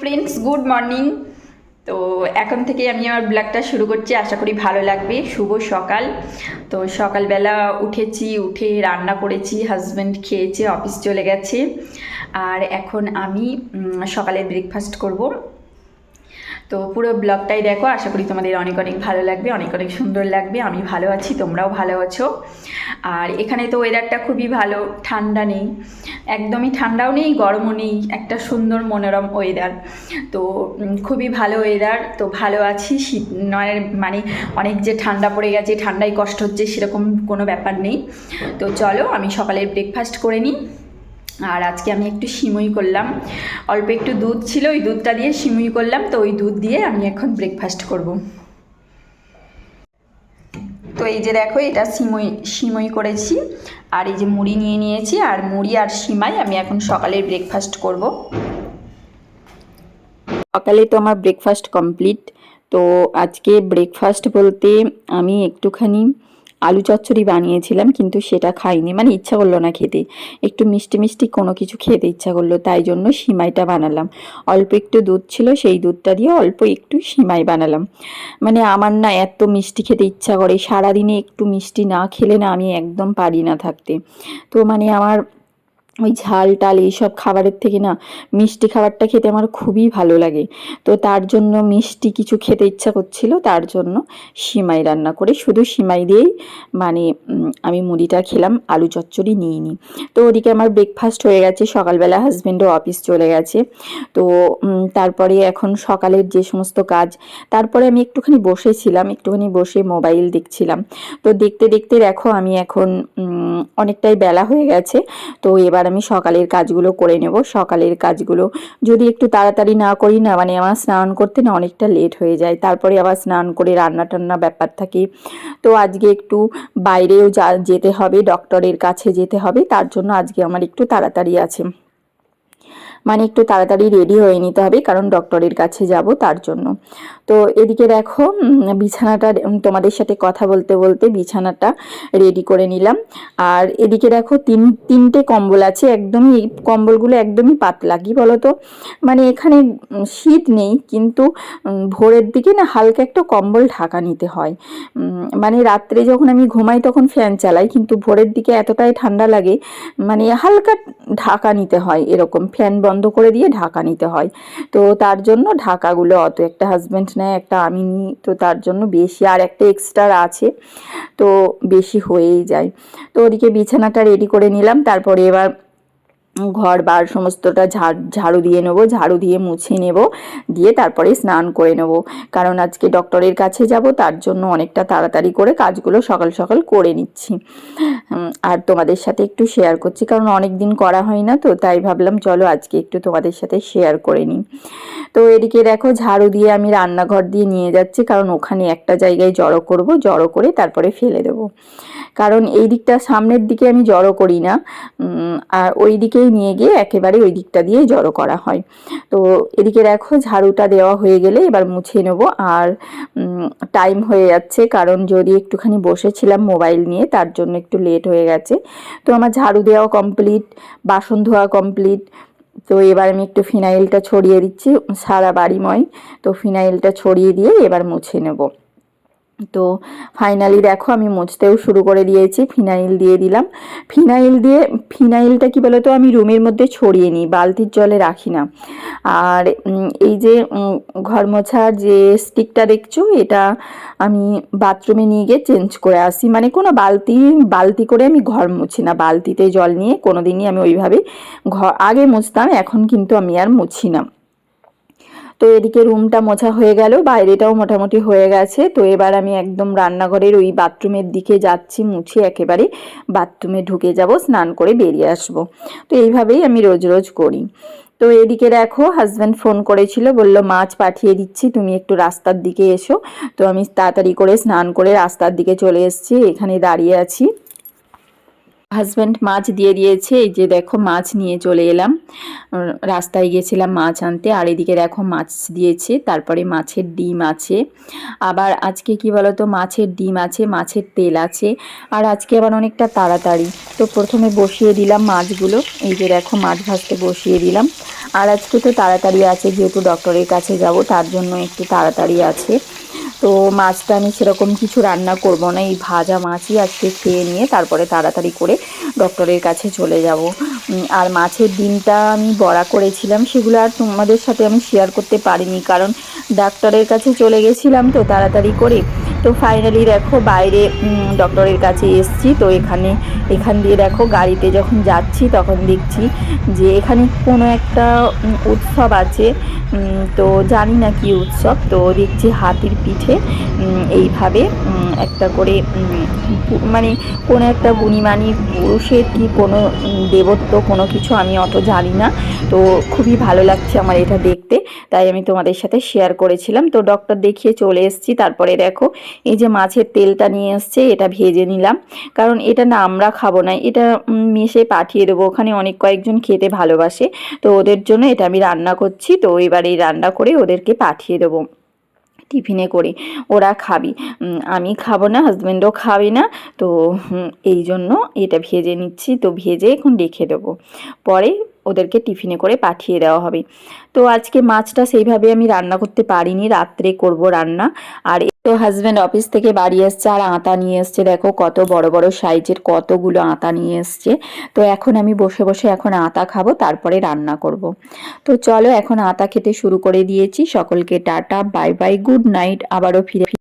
Friends good morning তো এখন থেকে আমি আমার ব্লগটা শুরু করছি। আশা করি ভালো লাগবে। শুভ সকাল। তো সকালবেলা উঠেছি, উঠে রান্না করেছি হাজব্যান্ড খেয়েছে অফিস চলে গেছে। আর এখন আমি সকালে ব্রেকফাস্ট করব। তো পুরো ব্লগটাই দেখো, আশা করি তোমাদের অনেক অনেক ভালো লাগবে, অনেক অনেক সুন্দর লাগবে, আমি ভালো আছি, তোমরাও ভালো আছো। আর এখানে তো ওয়েদারটা খুবই ভালো, ঠান্ডা নেই, একদমই ঠান্ডাও নেই, গরমও নেই, একটা সুন্দর মনোরম ওয়েদার তো খুবই ভালো ওয়েদার তো ভালো আছি, শীত নয় মানে অনেক যে ঠান্ডা পড়ে গেছে, ঠান্ডায় কষ্ট হচ্ছে, সেরকম কোনো ব্যাপার নেই। তো চলো, আমি সকালের ব্রেকফাস্ট করে নিই। আর আজকে আমি একটু সিমুই করলাম। অল্প একটু দুধ ছিল, ওই দুধটা দিয়ে সিমুই করলাম। তো ওই দুধ দিয়ে আমি এখন ব্রেকফাস্ট করব। তো এই যে দেখো, এটা সিমুই সিমুই করেছি। আর এই যে মুড়ি নিয়ে নিয়েছি, আর মুড়ি আর সিমাই আমি এখন সকালের ব্রেকফাস্ট করব। সকালে তো আমার ব্রেকফাস্ট কমপ্লিট তো আজকে ব্রেকফাস্ট বলতে আমি একটুখানি আলু চচ্চড়ি বানিয়েছিলাম, কিন্তু সেটা খাইনি। মানে ইচ্ছা করল না খেতে। একটু মিষ্টি মিষ্টি কোনো কিছু খেতে ইচ্ছা করল, তাই জন্য সিমাইটা বানালাম। অল্প একটু দুধ ছিল, সেই দুধটা দিয়ে অল্প একটু সিমাই বানালাম। মানে আমার না এত মিষ্টি খেতে ইচ্ছা করে, সারাদিনে একটু মিষ্টি না খেলে না আমি একদম পারি না থাকতে। তো মানে আমার ওই ঝাল টাল এইসব খাবারের থেকে না মিষ্টি খাবারটা খেতে আমার খুবই ভালো লাগে। তো তার জন্য মিষ্টি কিছু খেতে ইচ্ছা করছিল, তার জন্য সিমাই রান্না করে শুধু সিমাই দিয়েই মানে আমি মুড়িটা খেলাম, আলু চচ্চড়ি নিয়ে নিই তো ওদিকে আমার ব্রেকফাস্ট হয়ে গেছে, সকালবেলা হাজব্যান্ডও অফিস চলে গেছে। তো তারপরে এখন সকালের যে সমস্ত কাজ, তারপরে আমি একটুখানি বসেছিলাম, একটুখানি বসে মোবাইল দেখছিলাম। তো দেখতে দেখতে দেখো আমি এখন অনেকটাই বেলা হয়ে গেছে। তো এবার আমি সকালের কাজগুলো করে নেব। সকালের কাজগুলো যদি একটু তাড়াতাড়ি না করি না মানে আমার স্নান করতে না অনেকটা লেট হয়ে যায়। তারপরে আবার স্নান করে রান্না টান্না ব্যাপার থাকে। তো আজকে একটু বাইরেও যা, যেতে হবে, ডক্টরের কাছে যেতে হবে। তার জন্য আজকে আমার একটু তাড়াতাড়ি আছে। মানে একটু তাড়াতাড়ি রেডি হয়ে নিতে হবে, কারণ ডক্টরের কাছে যাব তার জন্য। তো এদিকে দেখো বিছানাটা তোমাদের সাথে কথা বলতে বলতে বিছানাটা রেডি করে নিলাম। আর এদিকে দেখো, তিন, তিনটে কম্বল আছে, একদমই কম্বলগুলো একদমই পাতলা, কি বলতো? মানে এখানে শীত নেই, কিন্তু ভোরের দিকে না হালকা একটা কম্বল ঢাকা নিতে হয়। মানে রাত্রে যখন আমি ঘুমাই তখন ফ্যান চালাই, কিন্তু ভোরের দিকে এতটাই ঠান্ডা লাগে মানে হালকা ঢাকা নিতে হয় এরকম ফ্যান বন্ধ করে দিয়ে ঢাকা নিতে হয়। তো তার জন্য ঢাকাগুলো অত একটা হাজব্যান্ড নেয়, একটা আমি নিই, তো তার জন্য বেশি আর একটা এক্সট্রা আছে। তো বেশি হয়েই যায়। তো ওদিকে বিছানাটা রেডি করে নিলাম, তারপরে এবার ঘর বার সমস্তটা ঝাড়, ঝাড়ু দিয়ে নেব, ঝাড়ু দিয়ে মুছে নেব, দিয়ে তারপরে স্নান করে নেব। কারণ আজকে ডক্টরের কাছে যাব, তার জন্য অনেকটা তাড়াতাড়ি করে কাজগুলো সকাল সকাল করে নিচ্ছি। আর তোমাদের সাথে একটু শেয়ার করছি, কারণ অনেক দিন করা হয় না তো, তাই ভাবলাম চলো আজকে একটু তোমাদের সাথে শেয়ার করে নিই। তো এদিকে দেখো, ঝাড়ু দিয়ে আমি রান্নাঘর দিয়ে নিয়ে যাচ্ছি, কারণ ওখানে একটা জায়গায় জড়ো করব, জড়ো করে তারপরে ফেলে দেবো। কারণ এই দিকটা সামনের দিকে আমি জড়ো করি না আর ওই দিকেই নিয়ে গিয়ে একেবারে ওই দিকটা দিয়ে জড়ো করা হয়। তো এদিকে দেখো ঝাড়ুটা দেওয়া হয়ে গেলে এবার মুছে নেব, আর টাইম হয়ে যাচ্ছে কারণ যদি একটুখানি বসেছিলাম মোবাইল নিয়ে তার জন্য একটু লেট হয়ে গেছে। তো আমার ঝাড়ু দেওয়া কমপ্লিট বাসন ধোয়া কমপ্লিট তো এবার আমি একটু ফিনাইলটা ছড়িয়ে দিচ্ছি, সারা বাড়িময়। তো ফিনাইলটা ছড়িয়ে দিয়ে এবার মুছে নেব। তো ফাইনালি দেখো আমি মুছতেও শুরু করে দিয়েছি, ফিনাইল দিয়ে দিলাম। ফিনাইল দিয়ে, ফিনাইলটা কি বলতো আমি রুমের মধ্যে ছড়িয়ে নিই, বালতির জলে রাখি না। আর এই যে ঘর মোছার যে স্টিকটা দেখছ, এটা আমি বাথরুমে নিয়ে গিয়ে চেঞ্জ করে আসি। মানে কোনো বালতি বালতি করে আমি ঘর মুছি না, বালতিতে জল নিয়ে কোনো দিনই আমি ওইভাবে ঘর আগে মুছতাম, এখন কিন্তু আমি আর মুছি না। তো এদিকে রুমটা মোছা হয়ে গেল, বাইরেটাও মোটামুটি হয়ে গেছে। তো এবার আমি একদম রান্নাঘরের ওই বাথরুমের দিকে যাচ্ছি, মুছে একেবারে বাথরুমে ঢুকে যাব, স্নান করে বেরিয়ে আসব। তো এইভাবেই আমি রোজ রোজ করি। তো এদিকে দেখো হাজব্যান্ড ফোন করেছিল, বলল, মাছ পাঠিয়ে দিচ্ছি, তুমি একটু রাস্তার দিকে এসো। তো আমি তাড়াতাড়ি করে স্নান করে রাস্তার দিকে চলে এসেছি, এখানে দাঁড়িয়ে আছি। হাজব্যান্ড মাছ দিয়ে দিয়েছে, এই যে দেখো মাছ নিয়ে চলে এলাম। রাস্তায় গেছিলাম মাছ আনতে, আর এদিকে দেখো মাছ দিয়েছে, তারপরে মাছের ডিম আছে। আবার আজকে কি বলতো, মাছের ডিম আছে, মাছের তেল আছে, আর আজকে আবার অনেকটা তাড়াতাড়ি। তো প্রথমে বসিয়ে দিলাম মাছগুলো, এই যে দেখো মাছ ভাজতে বসিয়ে দিলাম। আর আজকে তো তাড়াতাড়ি আছে, যেহেতু ডক্টরের কাছে যাব, তার জন্য একটু তাড়াতাড়ি আছে। তো মাছটা আমি সেরকম কিছু রান্না করব না। এই ভাজা মাছই আজকে খেয়ে নিয়ে তারপরে তাড়াতাড়ি করে ডক্টরের কাছে চলে যাব। আর মাছের ডিমটা আমি বড়া করেছিলাম, সেগুলো আর তোমাদের সাথে আমি শেয়ার করতে পারিনি। কারণ ডাক্তারের কাছে চলে গেছিলাম তো তাড়াতাড়ি করে। তো ফাইনালি দেখো বাইরে ডক্টরের কাছে এসছি। তো এখানে, এখান দিয়ে দেখো গাড়িতে যখন যাচ্ছি তখন দেখছি যে এখানে কোনো একটা উৎসব আছে। তো জানি না কি উৎসব। তো দেখছি হাতির পিঠে এইভাবে একটা করে মানে কোনো একটা গুণিমানি পুরুষের কি কোনো দেবত্ব কোনো কিছু আমি অত জানি না। তো খুবই ভালো লাগছে আমার এটা দেখতে। তাই আমি তোমাদের সাথে শেয়ার করেছিলাম। তো ডক্টর দেখিয়ে চলে এসেছি। তারপরে দেখো, এই যে মাছের তেলটা নিয়ে এসছে, এটা ভেজে নিলাম। কারণ এটা না আমরা খাব না, এটা মেশে পাঠিয়ে দেবো। ওখানে অনেক কয়েকজন খেতে ভালোবাসে। তো ওদের জন্য এটা আমি রান্না করছি। তো এবার এই রান্না করে ওদেরকে পাঠিয়ে দেবো টিফিনে করে। ওরা খাবি। আমি খাব না হাজব্যান্ডও খাবে না। তো এই জন্য এটা ভেজে নিচ্ছি। তো ভেজে এখন রেখে দেবো। পরে ওদেরকে টিফিনে করে পাঠিয়ে দেওয়া হবে। তো আজকে মাছটা সেইভাবে আমি রান্না করতে পারিনি, রাত্রে করব রান্না। আর তো হাজব্যান্ড অফিস থেকে বাড়ি এসছে আর আতা নিয়ে এসছে। দেখো কত বড় বড় সাইজের কতগুলো আতা নিয়ে এসছে। তো এখন আমি বসে বসে এখন আতা খাব, তারপরে রান্না করব। তো চলো এখন আতা খেতে শুরু করে দিয়েছি। সকলকে tata bye bye good night আবারও ফিরে